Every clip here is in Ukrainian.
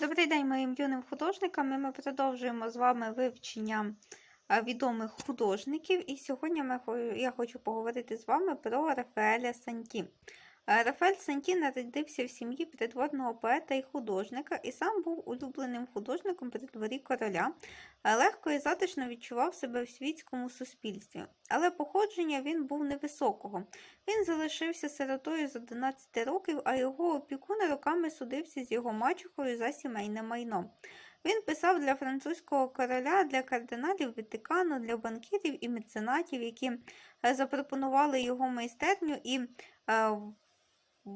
Добрий день моїм юним художникам. Ми продовжуємо з вами вивчення відомих художників. І сьогодні я хочу поговорити з вами про Рафаеля Санті. Рафаель Санті народився в сім'ї придворного поета і художника, і сам був улюбленим художником при дворі короля. Легко і затишно відчував себе в світському суспільстві. Але походження він був невисокого. Він залишився сиротою з 11 років, а його опікун роками судився з його мачухою за сімейне майно. Він писав для французького короля, для кардиналів Ватикану, для банкірів і меценатів, які е, запропонували його майстерню і е,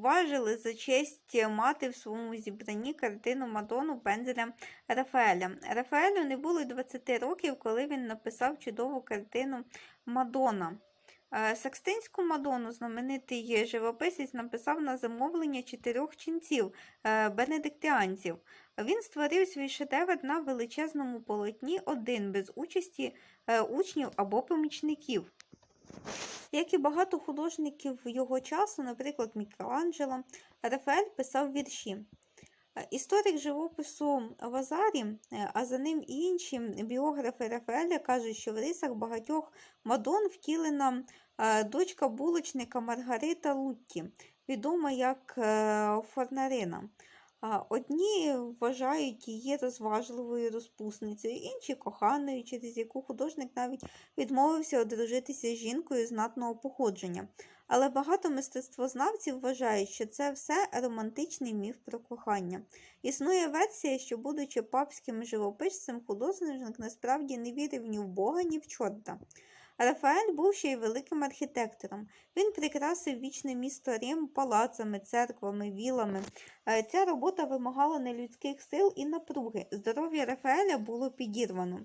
вважили за честь мати в своєму зібранні картину Мадону пензелем Рафаеля. Рафаелю не було й 20 років, коли він написав чудову картину Мадона. Е, Секстинську Мадону знаменитий живописець написав на замовлення чотирьох ченців е, бенедиктіанців. Він створив свій шедевр на величезному полотні один без участі е, учнів або помічників. Як і багато художників його часу, наприклад, Мікеланджело, Рафаель писав вірші. Історик живопису Вазарі, е, а за ним і інші біографи Рафаеля кажуть, що в рисах багатьох Мадон втілена е, дочка булочника Маргарита Лутті, відома як е, Форнарина. Одні вважають її розважливою розпусницею, інші коханою, через яку художник навіть відмовився одружитися з жінкою знатного походження. Але багато мистецтвознавців вважають, що це все романтичний міф про кохання. Існує версія, що, будучи папським живописцем, художник насправді не вірив ні в Бога, ні в чорта. Рафаель був ще й великим архітектором. Він прикрасив вічне місто Рим палацами, церквами, вілами. Е, Ця робота вимагала нелюдських сил і напруги. Здоров'я Рафаеля було підірвано.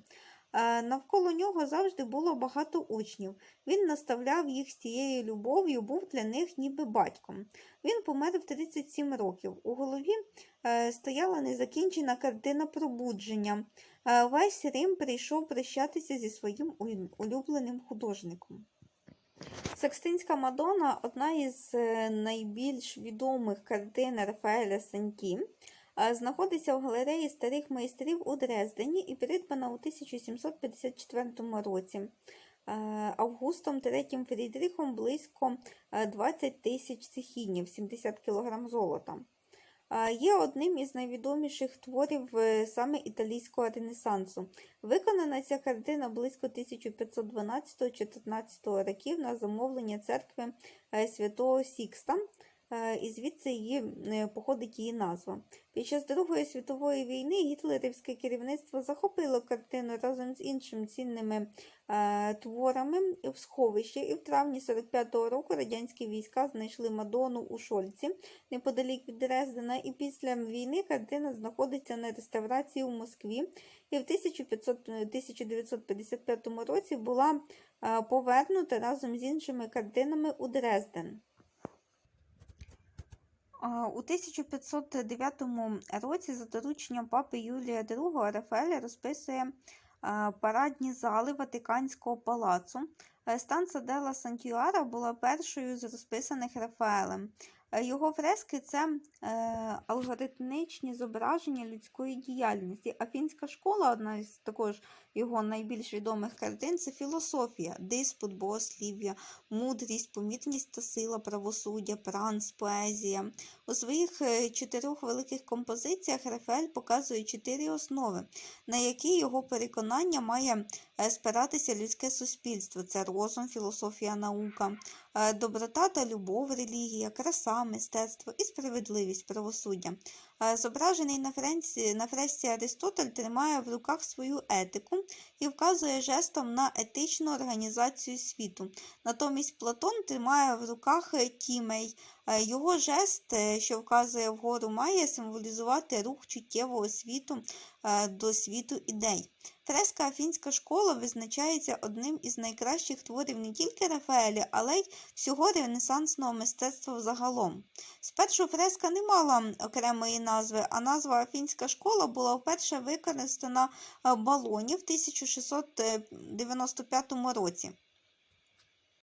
Е, Навколо нього завжди було багато учнів. Він наставляв їх з тією любов'ю, був для них ніби батьком. Він помер в 37 років. У голові е, стояла незакінчена картина пробудження. Е, Весь Рим прийшов прощатися зі своїм улюбленим художником. Секстинська Мадонна одна із найбільш відомих картин Рафаеля Санті. Знаходиться в галереї старих майстрів у Дрездені і придбана у 1754 році. Августом III Фрідріхом близько е, 20 тисяч цехінів, 70 кг золота. Є одним із найвідоміших творів е, саме італійського ренесансу. Виконана ця картина близько 1512-14 років на замовлення церкви е, святого Сікста, і звідси її е, походить її назва. Під час Другої світової війни гітлерівське керівництво захопило картину разом з іншими цінними е, творами в сховище, і в травні 45-го року радянські війська знайшли Мадону у Шольці неподалік від Дрездена, і після війни картина знаходиться на реставрації у Москві, і в 1500, 1955 році була е, повернута разом з іншими картинами у Дрезден. У 1509 році за дорученням папи Юлія II Рафаель розписує парадні зали Ватиканського палацу. Е, Станца Делла Сантьюара була першою з розписаних Рафаелем. Е, Його фрески це е, алгоритмічні зображення людської діяльності. Афінська школа, одна із також його найбільш відомих картин, це філософія, диспут, богослів'я, мудрість, помірність та сила, правосуддя, пранс, поезія. У своїх е, чотирьох великих композиціях Рафаель показує чотири основи, на які його переконання має спиратися людське суспільство. Це розум, філософія, наука, е, доброта та любов, релігія, краса, мистецтво і справедливість, правосуддя. Е, Зображений на фресці, на фресці Аристотель тримає в руках свою етику і вказує жестом на етичну організацію світу. Натомість Платон тримає в руках тімей. Е, Його жест, е, що вказує вгору, має символізувати рух чуттєвого світу до світу ідей. Фреска Афінська школа визначається одним із найкращих творів не тільки Рафаеля, але й всього ренесансного мистецтва взагалом. Спершу фреска не мала окремої назви, а назва Афінська школа була вперше використана балоні в 1695 році.